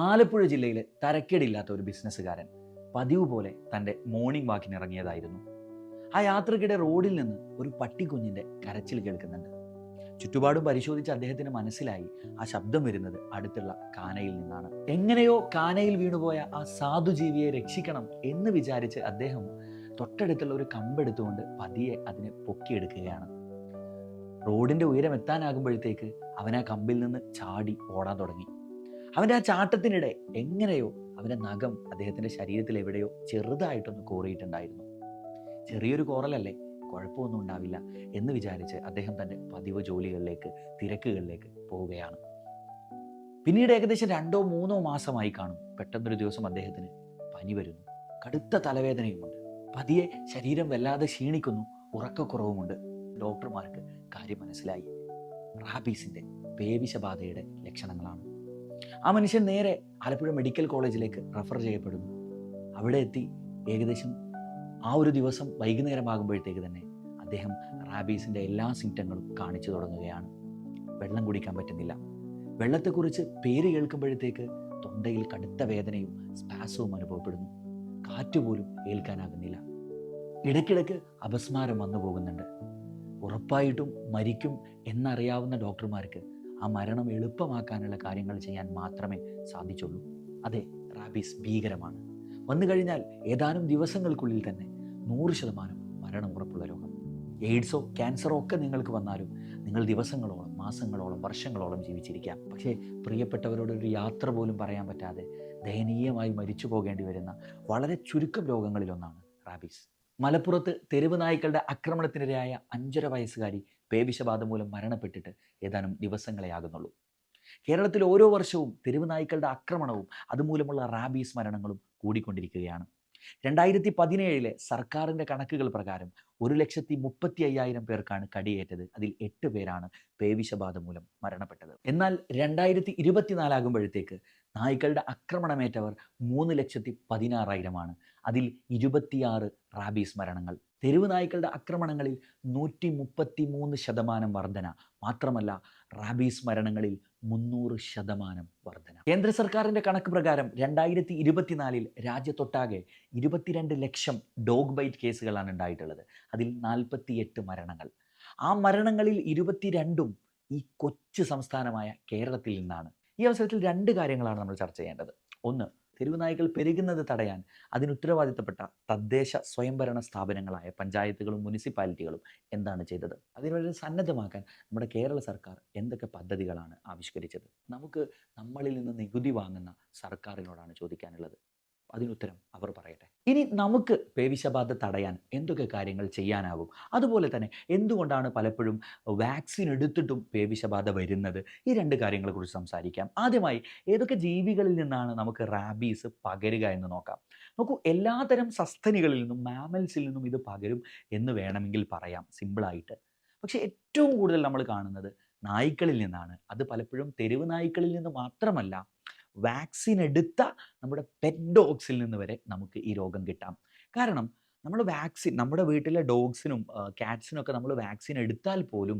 ആലപ്പുഴ ജില്ലയിലെ തരക്കേടില്ലാത്ത ഒരു ബിസിനസ്സുകാരൻ പതിവ് പോലെ തന്റെ മോർണിംഗ് വാക്കിന് ഇറങ്ങിയതായിരുന്നു. ആ യാത്രക്കിടെ റോഡിൽ നിന്ന് ഒരു പട്ടിക്കുഞ്ഞിന്റെ കരച്ചിൽ കേൾക്കുന്നുണ്ട്. ചുറ്റുപാടും പരിശോധിച്ച് അദ്ദേഹത്തിന് മനസ്സിലായി ആ ശബ്ദം വരുന്നത് അടുത്തുള്ള കാനയിൽ നിന്നാണ്. എങ്ങനെയോ കാനയിൽ വീണുപോയ ആ സാധുജീവിയെ രക്ഷിക്കണം എന്ന് വിചാരിച്ച് അദ്ദേഹം തൊട്ടടുത്തുള്ള ഒരു കമ്പെടുത്തുകൊണ്ട് പതിയെ അതിനെ പൊക്കിയെടുക്കുകയാണ്. റോഡിന്റെ ഉയരം എത്താനാകുമ്പോഴത്തേക്ക് അവൻ ആ കമ്പിൽ നിന്ന് ചാടി ഓടാൻ തുടങ്ങി. അവന്റെ ആ ചാട്ടത്തിനിടെ എങ്ങനെയോ അവന്റെ നഖം അദ്ദേഹത്തിന്റെ ശരീരത്തിൽ എവിടെയോ ചെറുതായിട്ടൊന്ന് കോറിയിട്ടുണ്ടായിരുന്നു. ചെറിയൊരു കോറലല്ലേ? കുഴപ്പമൊന്നും ഉണ്ടാവില്ല എന്ന് വിചാരിച്ച് അദ്ദേഹം തന്റെ പതിവ് ജോലികളിലേക്ക് തിരക്കുകളിലേക്ക് പോവുകയാണ്. പിന്നീട് ഏകദേശം രണ്ടോ മൂന്നോ മാസമായി കാണും. പെട്ടെന്നൊരു ദിവസം അദ്ദേഹത്തിന് പനി വരുന്നു. കടുത്ത തലവേദനയുമുണ്ട്. പതിയെ ശരീരം വല്ലാതെ ക്ഷീണിക്കുന്നു. ഉറക്കക്കുറവുമുണ്ട്. ഡോക്ടർമാർക്ക് കാര്യം മനസ്സിലായി. റാബീസിന്റെ പേവിഷബാധയുടെ ലക്ഷണങ്ങളാണ്. ആ മനുഷ്യൻ നേരെ ആലപ്പുഴ മെഡിക്കൽ കോളേജിലേക്ക് റെഫർ ചെയ്യപ്പെടുന്നു. അവിടെ എത്തി ഏകദേശം ആ ഒരു ദിവസം വൈകുന്നേരമാകുമ്പോഴത്തേക്ക് തന്നെ അദ്ദേഹം റാബീസിന്റെ എല്ലാ സിംറ്റങ്ങളും കാണിച്ചു തുടങ്ങുകയാണ്. വെള്ളം കുടിക്കാൻ പറ്റുന്നില്ല. വെള്ളത്തെക്കുറിച്ച് പേര് കേൾക്കുമ്പോഴത്തേക്ക് തൊണ്ടയിൽ കടുത്ത വേദനയും സ്പാസവും അനുഭവപ്പെടുന്നു. കാറ്റുപോലും ഏൽക്കാനാകുന്നില്ല. ഇടയ്ക്കിടയ്ക്ക് അപസ്മാരം വന്നു പോകുന്നുണ്ട്. ഉറപ്പായിട്ടും മരിക്കും എന്നറിയാവുന്ന ഡോക്ടർമാർക്ക് ആ മരണം എളുപ്പമാക്കാനുള്ള കാര്യങ്ങൾ ചെയ്യാൻ മാത്രമേ സാധിച്ചുള്ളൂ. അതെ റാബീസ് ഭീകരമാണ്. വന്നു കഴിഞ്ഞാൽ ഏതാനും ദിവസങ്ങൾക്കുള്ളിൽ തന്നെ നൂറ് ശതമാനം മരണം ഉറപ്പുള്ള രോഗം. എയ്ഡ്സോ ക്യാൻസറോ ഒക്കെ നിങ്ങൾക്ക് വന്നാലും നിങ്ങൾ ദിവസങ്ങളോളം മാസങ്ങളോളം വർഷങ്ങളോളം ജീവിച്ചിരിക്കാം. പക്ഷേ പ്രിയപ്പെട്ടവരോട് ഒരു യാത്ര പോലും പറയാൻ പറ്റാതെ ദയനീയമായി മരിച്ചു പോകേണ്ടി വരുന്ന വളരെ ചുരുക്കം രോഗങ്ങളിലൊന്നാണ് റാബീസ്. മലപ്പുറത്ത് തെരുവ് നായ്ക്കളുടെ ആക്രമണത്തിനിരയായ അഞ്ചര വയസ്സുകാരി പേവിഷബാധ മൂലം മരണപ്പെട്ടിട്ട് ഏതാനും ദിവസങ്ങളെ ആകുന്നുള്ളൂ. കേരളത്തിൽ ഓരോ വർഷവും തെരുവ് നായ്ക്കളുടെ ആക്രമണവും അതുമൂലമുള്ള റാബീസ് മരണങ്ങളും കൂടിക്കൊണ്ടിരിക്കുകയാണ്. രണ്ടായിരത്തി പതിനേഴിലെ സർക്കാരിന്റെ കണക്കുകൾ പ്രകാരം ഒരു ലക്ഷത്തി മുപ്പത്തി അയ്യായിരം പേർക്കാണ് കടിയേറ്റത്. അതിൽ എട്ട് പേരാണ് പേവിഷബാധ മൂലം മരണപ്പെട്ടത്. എന്നാൽ രണ്ടായിരത്തി ഇരുപത്തിനാലാകുമ്പോഴത്തേക്ക് നായ്ക്കളുടെ ആക്രമണമേറ്റവർ മൂന്ന് ലക്ഷത്തി പതിനാറായിരമാണ്. അതിൽ ഇരുപത്തിയാറ് റാബീസ് മരണങ്ങൾ. തെരുവ് നായ്ക്കളുടെ ആക്രമണങ്ങളിൽ നൂറ്റി മുപ്പത്തി മൂന്ന് ശതമാനം വർധന. മാത്രമല്ല റാബീസ് മരണങ്ങളിൽ മുന്നൂറ് ശതമാനം വർധന. കേന്ദ്ര സർക്കാരിന്റെ കണക്ക് പ്രകാരം രണ്ടായിരത്തി ഇരുപത്തിനാലിൽ രാജ്യത്തൊട്ടാകെ ഇരുപത്തിരണ്ട് ലക്ഷം ഡോഗ് ബൈറ്റ് കേസുകളാണ് ഉണ്ടായിട്ടുള്ളത്. അതിൽ നാൽപ്പത്തിയെട്ട് മരണങ്ങൾ. ആ മരണങ്ങളിൽ ഇരുപത്തിരണ്ടും ഈ കൊച്ചു സംസ്ഥാനമായ കേരളത്തിൽ നിന്നാണ്. ഈ അവസരത്തിൽ രണ്ട് കാര്യങ്ങളാണ് നമ്മൾ ചർച്ച ചെയ്യേണ്ടത്. ഒന്ന് തെരുവ് നായ്ക്കൾ പെരുകുന്നത് തടയാൻ അതിന് ഉത്തരവാദിത്തപ്പെട്ട തദ്ദേശ സ്വയംഭരണ സ്ഥാപനങ്ങളായ പഞ്ചായത്തുകളും മുനിസിപ്പാലിറ്റികളും എന്താണ് ചെയ്തത്? അതിനുവേണ്ടി സന്നദ്ധമാക്കാൻ നമ്മുടെ കേരള സർക്കാർ എന്തൊക്കെ പദ്ധതികളാണ് ആവിഷ്കരിച്ചത്? നമുക്ക് നമ്മളിൽ നിന്ന് നികുതി വാങ്ങുന്ന സർക്കാരിനോടാണ് ചോദിക്കാനുള്ളത്. അതിനുത്തരം അവർ പറയട്ടെ. ഇനി നമുക്ക് പേവിഷബാധ തടയാൻ എന്തൊക്കെ കാര്യങ്ങൾ ചെയ്യാനാവും അതുപോലെ തന്നെ എന്തുകൊണ്ടാണ് പലപ്പോഴും വാക്സിൻ എടുത്തിട്ടും പേവിഷബാധ വരുന്നത്? ഈ രണ്ട് കാര്യങ്ങളെക്കുറിച്ച് സംസാരിക്കാം. ആദ്യമായി ഏതൊക്കെ ജീവികളിൽ നിന്നാണ് നമുക്ക് റാബീസ് പകരുക എന്ന് നോക്കാം. നോക്കൂ എല്ലാതരം സസ്തനികളിൽ നിന്നും മാമൽസിൽ നിന്നും ഇത് പകരും എന്ന് വേണമെങ്കിൽ പറയാം. സിമ്പിളായിട്ട് പക്ഷേ ഏറ്റവും കൂടുതൽ നമ്മൾ കാണുന്നത് നായ്ക്കളിൽ നിന്നാണ്. അത് പലപ്പോഴും തെരുവ് നായ്ക്കളിൽ നിന്ന് മാത്രമല്ല വാക്സിൻ എടുത്ത നമ്മുടെ പെറ്റ് ഡോഗ്സിൽ നിന്ന് വരെ നമുക്ക് ഈ രോഗം കിട്ടാം. കാരണം നമ്മൾ വാക്സിൻ നമ്മുടെ വീട്ടിലെ ഡോഗ്സിനും ക്യാറ്റ്സിനും ഒക്കെ നമ്മൾ വാക്സിൻ എടുത്താൽ പോലും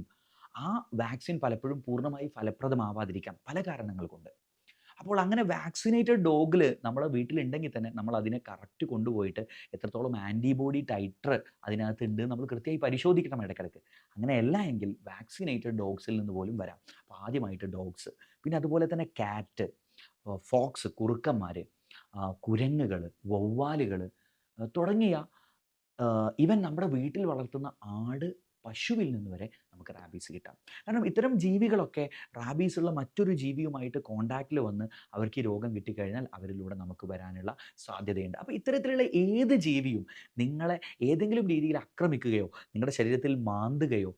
ആ വാക്സിൻ പലപ്പോഴും പൂർണമായി ഫലപ്രദമാവാതിരിക്കാം. പല കാരണങ്ങൾ കൊണ്ട് അപ്പോൾ അങ്ങനെ വാക്സിനേറ്റഡ് ഡോഗിൽ നമ്മുടെ വീട്ടിലുണ്ടെങ്കിൽ തന്നെ നമ്മൾ അതിനെ കറക്റ്റ് കൊണ്ടുപോയിട്ട് എത്രത്തോളം ആന്റിബോഡി ടൈറ്റർ അതിനകത്ത് ഉണ്ട് നമ്മൾ കൃത്യമായി പരിശോധിക്കണം ഇടയ്ക്കിടയ്ക്ക്. അങ്ങനെയല്ല എങ്കിൽ വാക്സിനേറ്റഡ് ഡോഗ്സിൽ നിന്ന് പോലും വരാം. അപ്പോൾ ആദ്യമായിട്ട് ഡോഗ്സ് പിന്നെ അതുപോലെ തന്നെ കാറ്റ് ഫോക്സ് കുറുക്കന്മാർ കുരങ്ങുകൾ വവ്വാലുകൾ തുടങ്ങിയ ഇവൻ നമ്മുടെ വീട്ടിൽ വളർത്തുന്ന ആട് പശുവിൽ നിന്ന് വരെ നമുക്ക് റാബീസ് കിട്ടാം. കാരണം ഇത്തരം ജീവികളൊക്കെ റാബീസ് ഉള്ള മറ്റൊരു ജീവിയുമായിട്ട് കോണ്ടാക്റ്റിൽ വന്ന് അവർക്ക് ഈ രോഗം കിട്ടിക്കഴിഞ്ഞാൽ അവരിലൂടെ നമുക്ക് വരാനുള്ള സാധ്യതയുണ്ട്. അപ്പോൾ ഇത്തരത്തിലുള്ള ഏത് ജീവിയും നിങ്ങളെ ഏതെങ്കിലും രീതിയിൽ ആക്രമിക്കുകയോ നിങ്ങളുടെ ശരീരത്തിൽ മാന്തുകയോ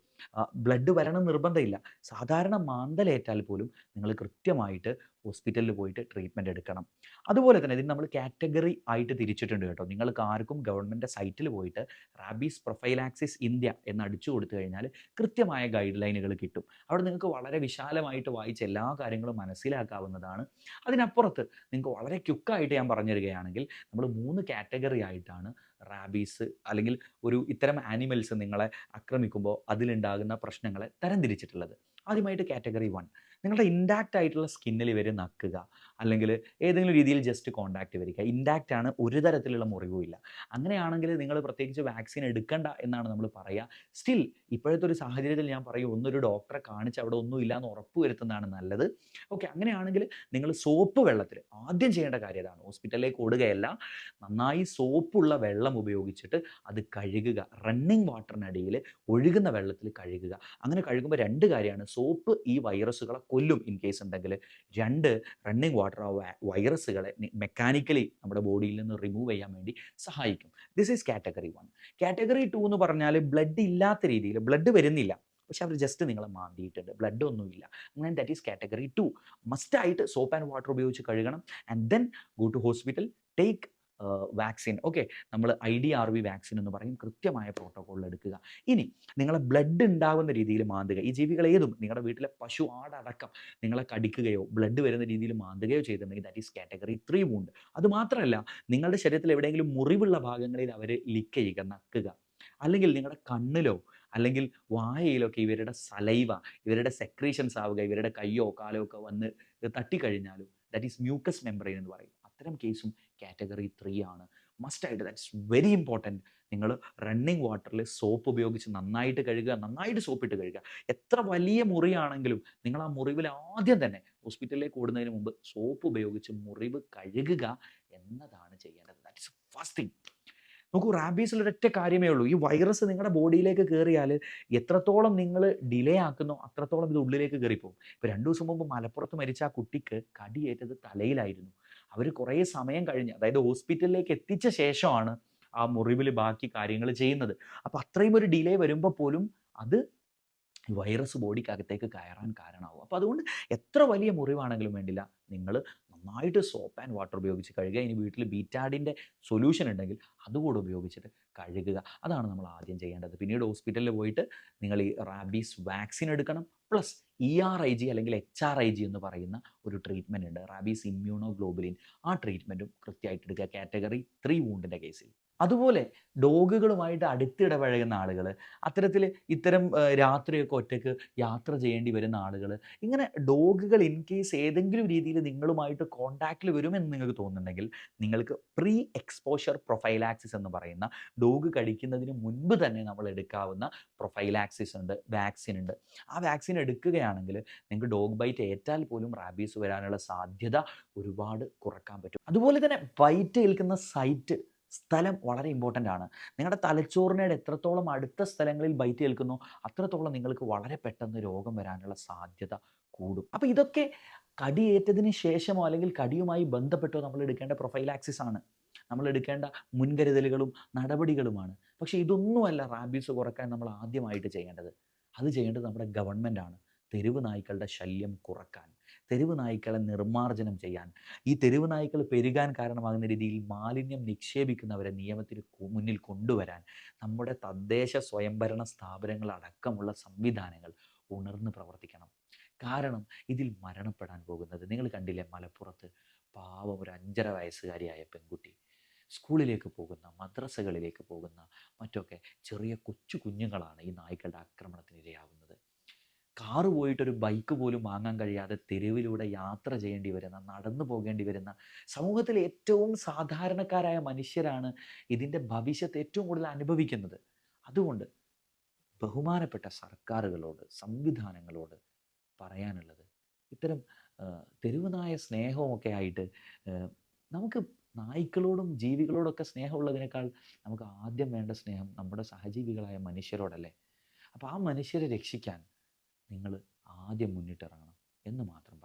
ബ്ലഡ് വരണം നിർബന്ധമില്ല. സാധാരണ മാന്തലേറ്റാൽ പോലും നിങ്ങൾ കൃത്യമായിട്ട് ഹോസ്പിറ്റലിൽ പോയിട്ട് ട്രീറ്റ്മെന്റ് എടുക്കണം. അതുപോലെ തന്നെ ഇതിന് നമ്മൾ കാറ്റഗറി ആയിട്ട് തിരിച്ചിട്ടുണ്ട് കേട്ടോ. നിങ്ങൾക്ക് ആർക്കും ഗവൺമെന്റ് സൈറ്റിൽ പോയിട്ട് റാബീസ് പ്രൊഫൈലാക്സിസ് ഇന്ത്യ എന്ന് അടിച്ചു കൊടുത്തു കഴിഞ്ഞാൽ കൃത്യമായ ഗൈഡ് ലൈനുകൾ കിട്ടും. അവിടെ നിങ്ങൾക്ക് വളരെ വിശാലമായിട്ട് വായിച്ച് എല്ലാ കാര്യങ്ങളും മനസ്സിലാക്കാവുന്നതാണ്. അതിനപ്പുറത്ത് നിങ്ങൾക്ക് വളരെ ക്യുക്കായിട്ട് ഞാൻ പറഞ്ഞു തരികയാണെങ്കിൽ നമ്മൾ മൂന്ന് കാറ്റഗറി ആയിട്ടാണ് റാബീസ് അല്ലെങ്കിൽ ഒരു ഇത്തരം ആനിമൽസ് നിങ്ങളെ ആക്രമിക്കുമ്പോൾ അതിലുണ്ടാകുന്ന പ്രശ്നങ്ങളെ തരംതിരിച്ചിട്ടുള്ളത്. ആദ്യമായിട്ട് കാറ്റഗറി വൺ. നിങ്ങളുടെ ഇൻഡാക്റ്റ് ആയിട്ടുള്ള സ്കിന്നിൽ ഇവർ നക്കുക. അല്ലെങ്കിൽ ഏതെങ്കിലും രീതിയിൽ ജസ്റ്റ് കോണ്ടാക്ട് വരിക. ഇൻഡാക്റ്റ് ആണ് ഒരു തരത്തിലുള്ള മുറിവുമില്ല. അങ്ങനെയാണെങ്കിൽ നിങ്ങൾ പ്രത്യേകിച്ച് വാക്സിൻ എടുക്കണ്ട എന്നാണ് നമ്മൾ പറയുക സ്റ്റിൽ ഇപ്പോഴത്തെ ഒരു സാഹചര്യത്തിൽ ഞാൻ പറയും ഒന്നൊരു ഡോക്ടറെ കാണിച്ച് അവിടെ ഒന്നും ഇല്ലാന്ന് ഉറപ്പ് വരുത്തുന്നതാണ് നല്ലത്. ഓക്കെ അങ്ങനെയാണെങ്കിൽ നിങ്ങൾ സോപ്പ് വെള്ളത്തിൽ ആദ്യം ചെയ്യേണ്ട കാര്യം ഇതാണ്. ഹോസ്പിറ്റലിലേക്ക് ഓടുകയല്ല. നന്നായി സോപ്പുള്ള വെള്ളം ഉപയോഗിച്ചിട്ട് അത് കഴുകുക. റണ്ണിങ് വാട്ടറിനടിയിൽ ഒഴുകുന്ന വെള്ളത്തിൽ കഴുകുക. അങ്ങനെ കഴുകുമ്പോൾ രണ്ട് കാര്യമാണ്. സോപ്പ് ഈ വൈറസുകളെ കൊല്ലും ഇൻ കേസ് ഉണ്ടെങ്കിൽ രണ്ട് റണ്ണിങ് വാട്ടർ വൈറസുകളെ മെക്കാനിക്കലി നമ്മുടെ ബോഡിയിൽ നിന്ന് റിമൂവ് ചെയ്യാൻ വേണ്ടി സഹായിക്കും. This is category one category two എന്ന് പറഞ്ഞാൽ ബ്ലഡ് ഇല്ലാത്ത രീതിയിൽ ബ്ലഡ് വരുന്നില്ല. പക്ഷെ അവർ ജസ്റ്റ് നിങ്ങളെ മാന്തിയിട്ടുണ്ട്. ബ്ലഡ് ഒന്നുമില്ല. അങ്ങനെ ദാറ്റ് ഈസ് കാറ്റഗറി ടു മസ്റ്റായിട്ട് സോപ്പ് ആൻഡ് വാട്ടർ ഉപയോഗിച്ച് കഴുകണം. And then go to hospital take vaccine okay നമ്മൾ I D R V vaccine എന്ന് പറയും. കൃത്യമായ പ്രോട്ടോകോളിൽ എടുക്കുക. ഇനി നിങ്ങളെ ബ്ലഡ് ഉണ്ടാകുന്ന രീതിയിൽ മാന്തുക. ഈ ജീവികൾ ഏതും നിങ്ങളുടെ വീട്ടിലെ പശു ആടടക്കം നിങ്ങളെ കടിക്കുകയോ ബ്ലഡ് വരുന്ന രീതിയിൽ മാന്തുകയോ ചെയ്തിട്ടുണ്ടെങ്കിൽ that is category three wound അത് മാത്രമല്ല നിങ്ങളുടെ ശരീരത്തിൽ എവിടെയെങ്കിലും മുറിവുള്ള ഭാഗങ്ങളിൽ അവർ ലിക്ക് ചെയ്യുക നക്കുക. അല്ലെങ്കിൽ നിങ്ങളുടെ കണ്ണിലോ അല്ലെങ്കിൽ വായയിലൊക്കെ ഇവരുടെ സലൈവ ഇവരുടെ സെക്രീഷൻസ് ആവുക ഇവരുടെ കയ്യോ കാലോ ഒക്കെ വന്ന് തട്ടിക്കഴിഞ്ഞാലും ദാറ്റ് ഈസ് മ്യൂക്കസ് മെമ്പറൈൻ എന്ന് പറയും. അത്തരം കേസും കാറ്റഗറി ത്രീ ആണ്. മസ്റ്റ് മസ്റ്റായിട്ട് ദാറ്റ്സ് വെരി ഇമ്പോർട്ടന്റ് നിങ്ങൾ റണ്ണിങ് വാട്ടറിൽ സോപ്പ് ഉപയോഗിച്ച് നന്നായിട്ട് കഴുകുക നന്നായിട്ട് സോപ്പിട്ട് കഴുകുക. എത്ര വലിയ മുറിയാണെങ്കിലും നിങ്ങൾ ആ മുറിവിൽ ആദ്യം തന്നെ ഹോസ്പിറ്റലിലേക്ക് ഓടുന്നതിന് മുമ്പ് സോപ്പ് ഉപയോഗിച്ച് മുറിവ് കഴുകുക എന്നതാണ് ചെയ്യേണ്ടത്. ദാറ്റ്സ് ഫസ്റ്റ് തിങ് നോക്കൂ റാബീസിൽ ഒരൊറ്റ കാര്യമേ ഉള്ളൂ. ഈ വൈറസ് നിങ്ങളുടെ ബോഡിയിലേക്ക് കയറിയാൽ എത്രത്തോളം നിങ്ങൾ ഡിലേ ആക്കുന്നോ അത്രത്തോളം ഇത് ഉള്ളിലേക്ക് കയറിപ്പോകും ഇപ്പോൾ രണ്ടു ദിവസം മുമ്പ് മലപ്പുറത്ത് മരിച്ച ആ കുട്ടിക്ക് കടിയേറ്റത് തലയിലായിരുന്നു. അവർ കുറേ സമയം കഴിഞ്ഞ് അതായത് ഹോസ്പിറ്റലിലേക്ക് എത്തിച്ച ശേഷമാണ് ആ മുറിവിൽ ബാക്കി കാര്യങ്ങൾ ചെയ്യുന്നത്. അപ്പോൾ അത്രയും ഒരു ഡിലേ വരുമ്പോൾ പോലും അത് വൈറസ് ബോഡിക്കകത്തേക്ക് കയറാൻ കാരണമാവും. അപ്പോൾ അതുകൊണ്ട് എത്ര വലിയ മുറിവാണെങ്കിലും വേണ്ടില്ല. നിങ്ങൾ നന്നായിട്ട് സോപ്പ് ആൻഡ് വാട്ടർ ഉപയോഗിച്ച് കഴുകുക. ഇനി വീട്ടിൽ ബീറ്റാഡിന്റെ സൊല്യൂഷൻ ഉണ്ടെങ്കിൽ അതുകൂടെ ഉപയോഗിച്ചിട്ട് കഴുകുക. അതാണ് നമ്മൾ ആദ്യം ചെയ്യേണ്ടത്. പിന്നീട് ഹോസ്പിറ്റലിൽ പോയിട്ട് നിങ്ങൾ ഈ റാബീസ് വാക്സിൻ എടുക്കണം. Plus E R I G അല്ലെങ്കിൽ എച്ച് ആർ ഐ ജി എന്ന് പറയുന്ന ഒരു ട്രീറ്റ്മെന്റ് ഉണ്ട്. റാബീസ് ഇമ്മ്യൂണോ ഗ്ലോബുലിൻ ആ ട്രീറ്റ്മെന്റും കൃത്യമായിട്ട് എടുക്കുക. കാറ്റഗറി ത്രീ വൂണ്ടിന്റെ കേസിൽ അതുപോലെ ഡോഗുകളുമായിട്ട് അടുത്തിടപഴകുന്ന ആളുകൾ അത്തരത്തിൽ ഇത്തരം രാത്രിയൊക്കെ ഒറ്റയ്ക്ക് യാത്ര ചെയ്യേണ്ടി വരുന്ന ആളുകൾ ഇങ്ങനെ ഡോഗുകൾ ഇൻ കേസ് ഏതെങ്കിലും രീതിയിൽ നിങ്ങളുമായിട്ട് കോണ്ടാക്റ്റിൽ വരുമെന്ന് നിങ്ങൾക്ക് തോന്നുന്നുണ്ടെങ്കിൽ നിങ്ങൾക്ക് പ്രീ എക്സ്പോഷർ പ്രൊഫൈലാക്സിസ് എന്ന് പറയുന്ന ഡോഗ് കടിക്കുന്നതിന് മുൻപ് തന്നെ നമ്മൾ എടുക്കാവുന്ന പ്രൊഫൈലാക്സിസ് ഉണ്ട് വാക്സിൻ ഉണ്ട്. ആ വാക്സിൻ എടുക്കുകയാണെങ്കിൽ നിങ്ങൾക്ക് ഡോഗ് ബൈറ്റ് ഏറ്റാൽ പോലും റാബീസ് വരാനുള്ള സാധ്യത ഒരുപാട് കുറയ്ക്കാൻ പറ്റും. അതുപോലെ തന്നെ ബൈറ്റ് ഏൽക്കുന്ന സൈറ്റ് സ്ഥലം വളരെ ഇമ്പോർട്ടന്റ് ആണ്. നിങ്ങളുടെ തലച്ചോറിനോട് എത്രത്തോളം അടുത്ത സ്ഥലങ്ങളിൽ ബൈറ്റ് ഏൽക്കുന്നു അത്രത്തോളം നിങ്ങൾക്ക് വളരെ പെട്ടെന്ന് രോഗം വരാനുള്ള സാധ്യത കൂടും. അപ്പോൾ ഇതൊക്കെ കടിയേറ്റതിന് ശേഷമോ അല്ലെങ്കിൽ കടിയുമായി ബന്ധപ്പെട്ടോ നമ്മൾ എടുക്കേണ്ട പ്രൊഫൈലാക്സിസ് ആണ്. നമ്മൾ എടുക്കേണ്ട മുൻകരുതലുകളും നടപടികളുമാണ്. പക്ഷേ ഇതൊന്നുമല്ല റാബീസ് കുറയ്ക്കാൻ നമ്മൾ ആദ്യമായിട്ട് ചെയ്യേണ്ടത്. അത് ചെയ്യേണ്ടത് നമ്മുടെ ഗവൺമെന്റാണ് തെരുവ് നായ്ക്കളുടെ ശല്യം കുറയ്ക്കാൻ തെരുവ് നായ്ക്കളെ നിർമ്മാർജനം ചെയ്യാൻ ഈ തെരുവ് നായ്ക്കൾ പെരുകാൻ കാരണമാകുന്ന രീതിയിൽ മാലിന്യം നിക്ഷേപിക്കുന്നവരെ നിയമത്തിന് മുന്നിൽ കൊണ്ടുവരാൻ നമ്മുടെ തദ്ദേശ സ്വയംഭരണ സ്ഥാപനങ്ങൾ അടക്കമുള്ള സംവിധാനങ്ങൾ ഉണർന്ന് പ്രവർത്തിക്കണം. കാരണം ഇതിൽ മരണപ്പെടാൻ പോകുന്നത് നിങ്ങൾ കണ്ടില്ലേ മലപ്പുറത്ത് പാവം ഒരു അഞ്ചര വയസ്സുകാരിയായ പെൺകുട്ടി സ്കൂളിലേക്ക് പോകുന്ന മദ്രസകളിലേക്ക് പോകുന്ന മറ്റൊക്കെ ചെറിയ കൊച്ചു കുഞ്ഞുങ്ങളാണ് ഈ നായ്ക്കളുടെ ഇരയാവുന്നത് കാറ് പോയിട്ടൊരു ബൈക്ക് പോലും വാങ്ങാൻ കഴിയാതെ തെരുവിലൂടെ യാത്ര ചെയ്യേണ്ടി വരുന്ന നടന്നു പോകേണ്ടി വരുന്ന സമൂഹത്തിലെ ഏറ്റവും സാധാരണക്കാരായ മനുഷ്യരാണ് ഇതിന്റെ ഭവിഷ്യത്ത് ഏറ്റവും കൂടുതൽ അനുഭവിക്കുന്നത്. അതുകൊണ്ട് ബഹുമാനപ്പെട്ട സർക്കാരുകളോട് സംവിധാനങ്ങളോട് പറയാനുള്ളത് ഇത്തരം തെരുവുനായ സ്നേഹവുമൊക്കെ ആയിട്ട് നമുക്ക് നായ്ക്കളോടും ജീവികളോടൊക്കെ സ്നേഹമുള്ളതിനേക്കാൾ നമുക്ക് ആദ്യം വേണ്ട സ്നേഹം നമ്മുടെ സഹജീവികളായ മനുഷ്യരോടല്ലേ? അപ്പോൾ ആ മനുഷ്യരെ രക്ഷിക്കാൻ നിങ്ങൾ ആദ്യം മുന്നിട്ടിറങ്ങണം എന്ന് മാത്രം